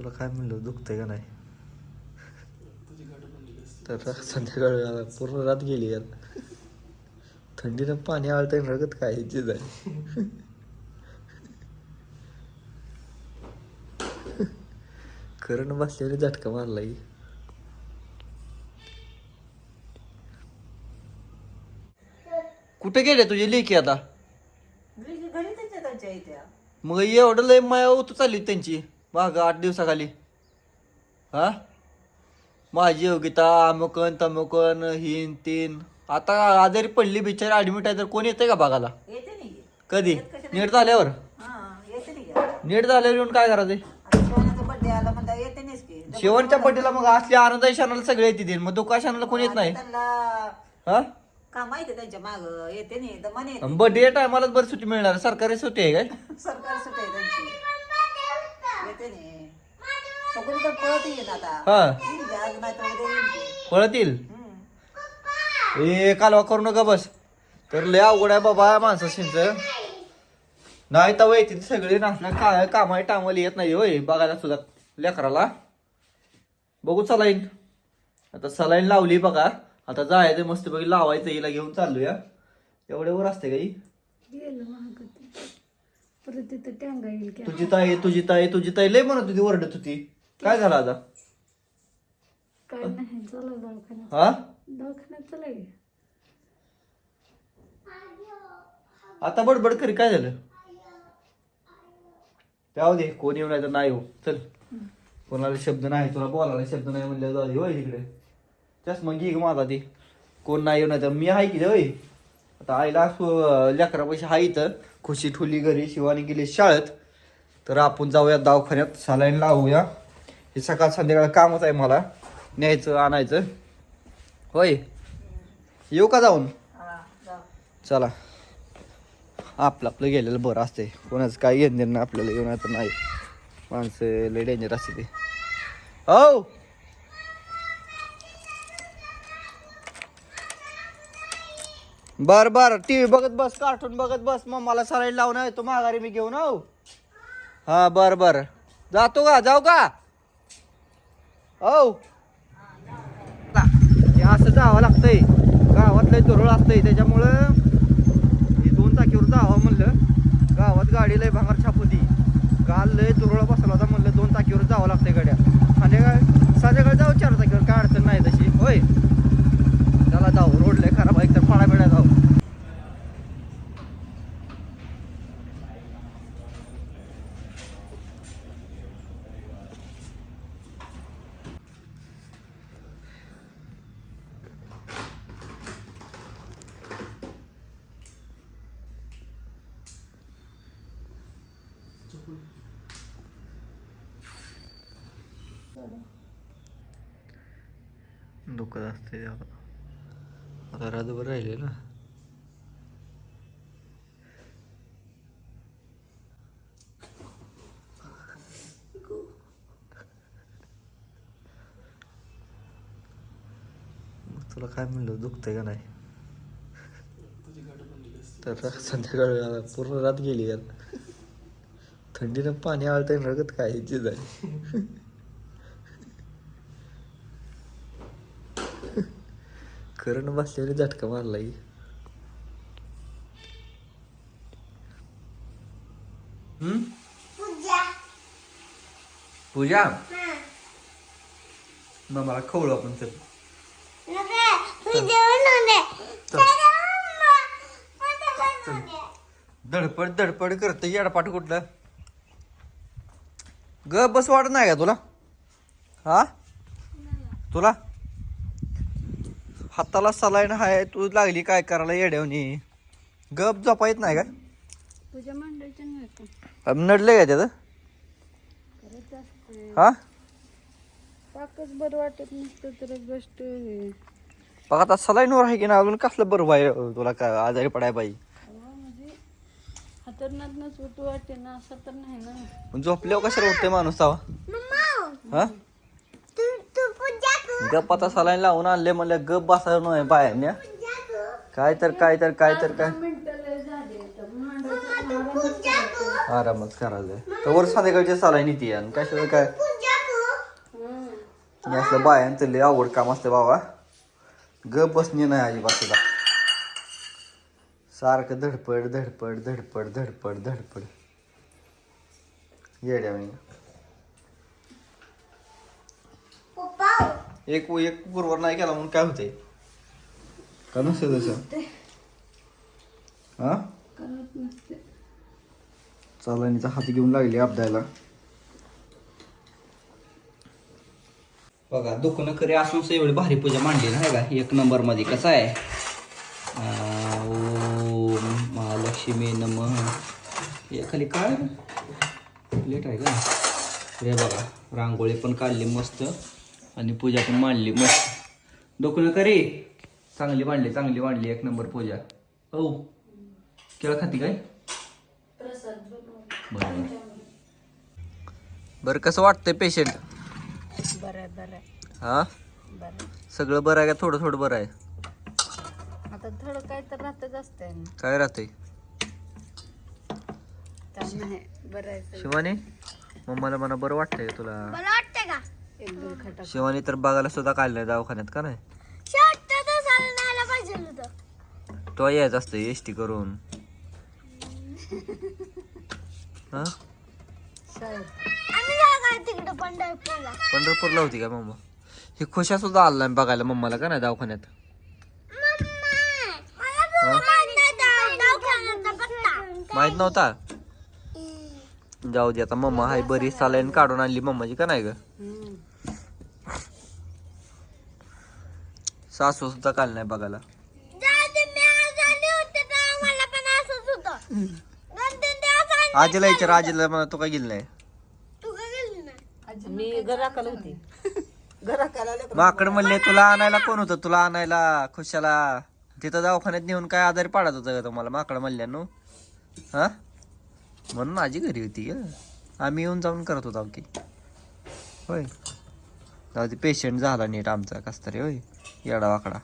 तुला काय म्हणलं? दुखतंय का नाही? तर संध्याकाळी आला. पूर्ण रात गेली यार. थंडीनं पाणी आळतंय रगत काय ह्याची जाय करंट बसल्याने झटका मारला की कुठे गेले तुझे लेखी आता? मग एवढं लय माया होत चालली त्यांची. बागा आठ दिवसाखाली. हा? माझी योगिता अमुकन तमुकन हिन तीन. आता आजारी पडली बिचारी ऍडमिट आहे तर कोण येते का येते नाही कधी? नीट झाल्यावर? हा येते नाही नीट झाल्यावर येऊन काय करायचं शेवटच्या पट्टीला मग असली आनंदाई क्षणाला सगळे येते मग दुःखा क्षणाला कोण येत नाही? हा? का माहिती त्यांच्या माग. येते नाही बर्थडे टायमालाच बरी सुट्टी मिळणार. सरकारी सुट्टी आहे काय? सरकार सुटे त्यांची येते नाही सगळी तर पळत येईल आता हा. पळतील. ए कालवा करू नका बस. तर लय अवघड आहे बाबा माणसं शिंच. नाही तर येते सगळे. नाचल्या काय कामाही टामाला येत नाही होय बघायला सुद्धा लेकराला. बघू सलाईन. आता सलाईन लावली बघा. आता जायचं मस्त बघी लावायचं हिला घेऊन चाललोया. एवढ्या वर असते काही. परत तिथं टँगा येईल की तुझी ताई तुझी ताई तुझी ताई लय म्हणत होती ओरडत होती. काय झालं आता? काय नाही चला दवाखान्यात. हा? दवाखान्यात चला की. आता बडबड करी काय झालं? जाऊ दे कोण येऊ नाही तर नाही हो. चल. कोणाला शब्द नाही तुला बोलायला शब्द नाही म्हणलं जाऊ दे होय तिकडे चष्मा घे ग माझा ते. कोण नाही येऊ नाही तर मी आहे की होय? आता आईला लेकरा पैसे आहे इथं. खुशी ठुली घरी शिवानी गेली शाळेत. तर आपण जाऊया दवाखान्यात सलाईन लावूया. हे सकाळ संध्याकाळ कामच आहे मला. न्यायचं आणायचं. होय. येऊ का जाऊन? जाऊ. चला. आपलं आपलं गेलेलं बरं असते कोणाचं काय घेणं देणं आपल्याला घेऊन आता नाही. माणसं लय डेंजर असते ते. हो! बर बर. टी व्ही बघत बस कार्टून बघत बस. मग मला सराई लावून येतो माघारी मी घेऊन हो हा बर बर. जातो का? जाऊ का? हो हे असं जावं लागतंय. गावात लय दुरळ असतंय त्याच्यामुळं हे दोन चाकीवर जावं म्हणलं. गावात गाडी लय भांगार छाप होती. काल लय तुरळ बसला होता म्हणलं दोन चाकीवर जावं लागतंय गाड्या संध्याकाळ संध्याकाळी जाऊ चार चाकीवर काय अडचण नाही तशी होय त्याला जाऊ रोड लय खराब आहे तर फाडा बिडा जाऊ दुखत असते आता. रातभर राहिले ना. मग तुला काय म्हणलं दुखतंय का नाही? तर संध्याकाळी पूर्ण रात गेली यार. थंडीनं पाणी आळतंय रगत काय ह्याची जाय करंट बसल्याने झटका मारला की? पूजा. मग मला खवळू आपण चल. धडपड धडपड करत येडपाट कुठलं? ग बस वाटत नाही का तुला? हा? तुला? हाताला सलाईन हाय तू लागली काय करायला येड्यावनी? गप झोपा येत नाही का? तुझ्या मंडळीच्या का नडले का त्याचं? हा? पाकच बरं वाटत नसतं तर गोष्ट. बघ आता सलाईनवर आहे की ना अजून कसलं बरं बाई तुला काय आजारी पडाय म्हणजे हातरणातनच उठू वाटे ना असं तर नाही ना. पण झोपल्यावर कशाला उठते माणूस तवा? हा? गप आता सलाईन लावून आणले म्हणलं गप बसायला नाही बाया काय तर काय तर काय तर काय? तर मंडळीचं आरामच करायचं तर वर संध्याकाळची सलाईन येते आणि कशाला काय? मी असलं बायांचं लय आवड काम असतं बाबा. ग बसणे नाही अजिबात सुद्धा सारखं धडपड धडपड धडपड धडपड धडपड. येड्या मी एक एक बरोबर नाही केला म्हणून काय होतंय? का नसतं तसं? हा? चालणीचा हात घेऊन लागली अपदायला बघा दुकानं खरे असून एवढी भारी पूजा मांडली ना का? एक नंबरमध्ये कसं आहे? महालक्ष्मी नम हे खाली काय? प्लेट आहे का? हे बघा रांगोळी पण काढली मस्त. आणि पूजा पण मांडली मस्त. दुकानं करे चांगली मांडली चांगली मांडली एक नंबर पूजा. हो केळं खाती काय? बरं बरं कसं वाटतंय पेशंट हा. सगळं बरं आहे का? थोडं थोडं बरं आहे? आता थोडं काय तर राहतच असतंय. ना काय राहतंय? नाही बरं आहे सगळं. शिवानी मम्माला म्हणा बरं वाटतंय का तुला? एकदम खटा शिवानी तर बघायला सुद्धा काढलंय दवाखान्यात का नाही? तो यायचं असतं एस टी करून. हा? पंढरपूरला? होती का मम्मा? ही खुशा सुद्धा आला नाही बघायला मम्माला का नाही दवाखान्यात? माहीत नव्हता? जाऊ दे आता मम्मा हाय बरी सालाईन काढून आणली मम्माची का नाही ग. सासू सुद्धा काल नाही बघायला. आजीला विचार आजीला म्हणा तू काय गेली नाही? मी घराकाला होती. घराकाला माकड म्हणले तुला आणायला कोण होतं? तुला आणायला खुशाला. तिथं दवाखान्यात नेऊन काय आजारी पाडत होतं का तुम्हाला? माकड म्हणल्यानो. हा? म्हणून माझी घरी होती ग. आम्ही येऊन जाऊन करत होतो की होय. जाऊ ते पेशंट झाला नीट आमचा कस तरी होय. येडा वाकडा.